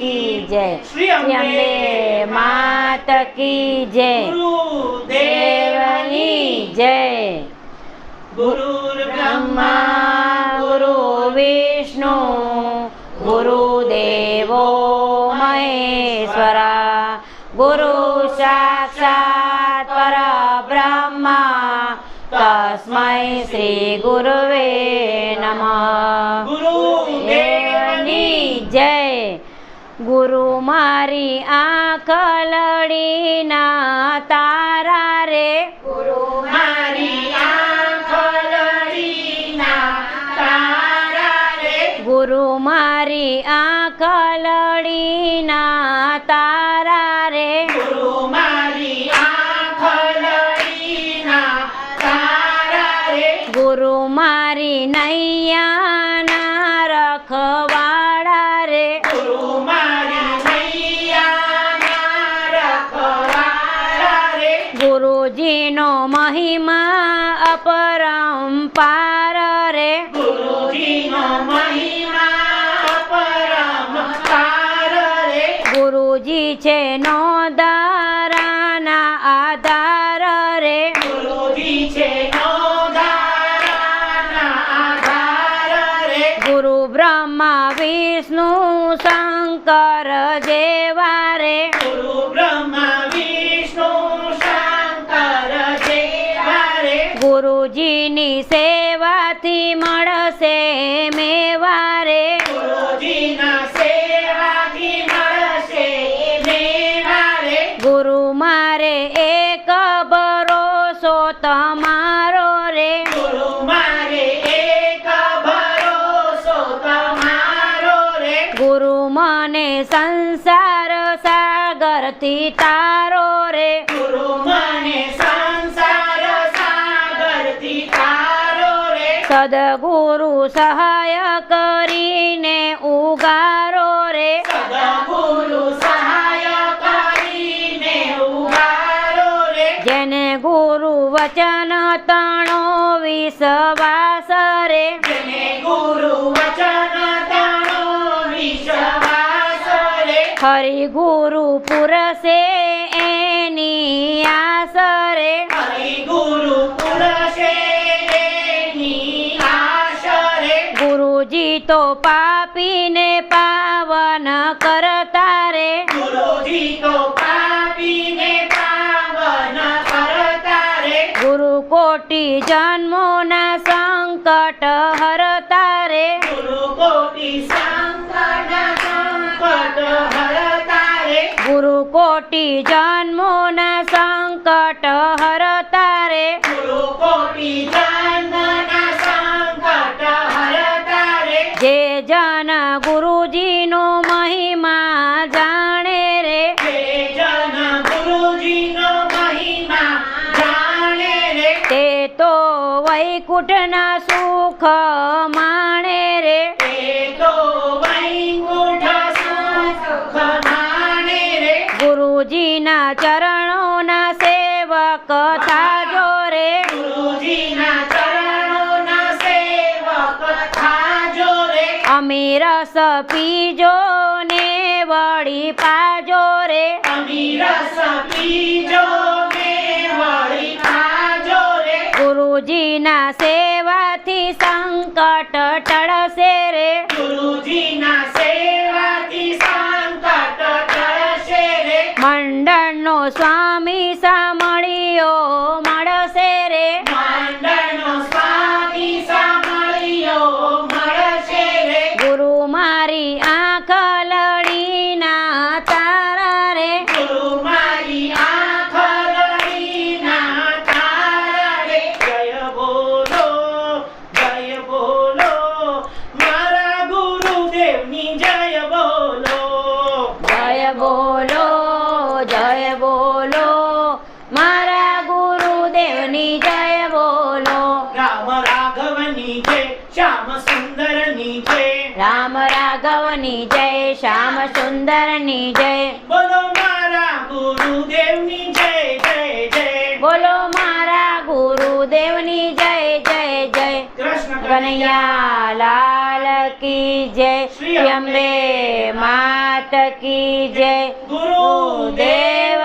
કી જય. શ્રી અંબે માત કી જય. દેવની જય. ગુરુર બ્રહ્મા ગુરુ વિષ્ણુ ગુરુદેવો મહેશ્વરા ગુરુ સાક્ષાત પરબ્રહ્મા તસ્મૈ શ્રી ગુરુવે નમઃ. ગુરુદેવની દેવની જય. ગુરુ મારી આંખ લડીના તારા રે. મારી આંખ લડીના તારા રે. ગુરુ મારી આંખ લડીના તારા રે. ગુરુ મારી આંખ લડીના તારા રે. ગુરુ મારી નૈયાના ગુરુજીનો મહિમા અપરંપાર રે. ગુરુજીનો મહિમા પરમપાર રે. ગુરુજી છે નો દારાના આધાર રે. ગુરુજી છે નોધારાના આધાર રે. ગુરુ બ્રહ્મા વિષ્ણુ શંકર જેવા રે. ગુરુ બ્રહ્મા ગુરુજીની સેવાથી મળશે મેવા રે ગુરુજીના સેવાથી મળશે મેવા રે ગુરુ મારે એક ભરોસો તમારો રે. ગુરુ મારે એક ભરોસો તમારો રે. ગુરુ મને સંસાર સાગરથી તારો રે ગુરુ મને સંસાર સાગરથી તારો રે સદગુરુ સહાય કરીને ઉગારો રે. સદગુરુ સહાય કરીને ઉગારો રે. જેને ગુરુ વચન તણો વિશ્વાસ રે. જેને ગુરુ વચન તણો વિશ્વાસ રે. હરિ ગુરુ પુરસે પાપીને પાવન કરતા રે. ગુરુજી તો પાપીને પાવન કરતા રે. ગુરુ કોટી જન્મોના સંકટ હરતા રે. ગુરુ કોટી સંકટ હરતા રે. ગુરુ કોટી જન્મોના વૈકુંઠના સુખ માણે રે. તો વૈકુંઠ સુખ માણે રે. ગુરુજીના ચરણોના સેવક થાજો રે. ગુરુજીના ચરણોના સેવક થાજો રે. અમીરસ પીજો ને વળી પાજો રે. અમી રસ રાઘવની જય શ્યામ સુંદરની જય. બોલો મારા ગુરુદેવની જય જય જય. બોલો મારા ગુરુદેવની જય જય જય. કૃષ્ણ કનૈયા લાલ કી જય શ્રી અંબે માત કી જય. ગુરુદેવ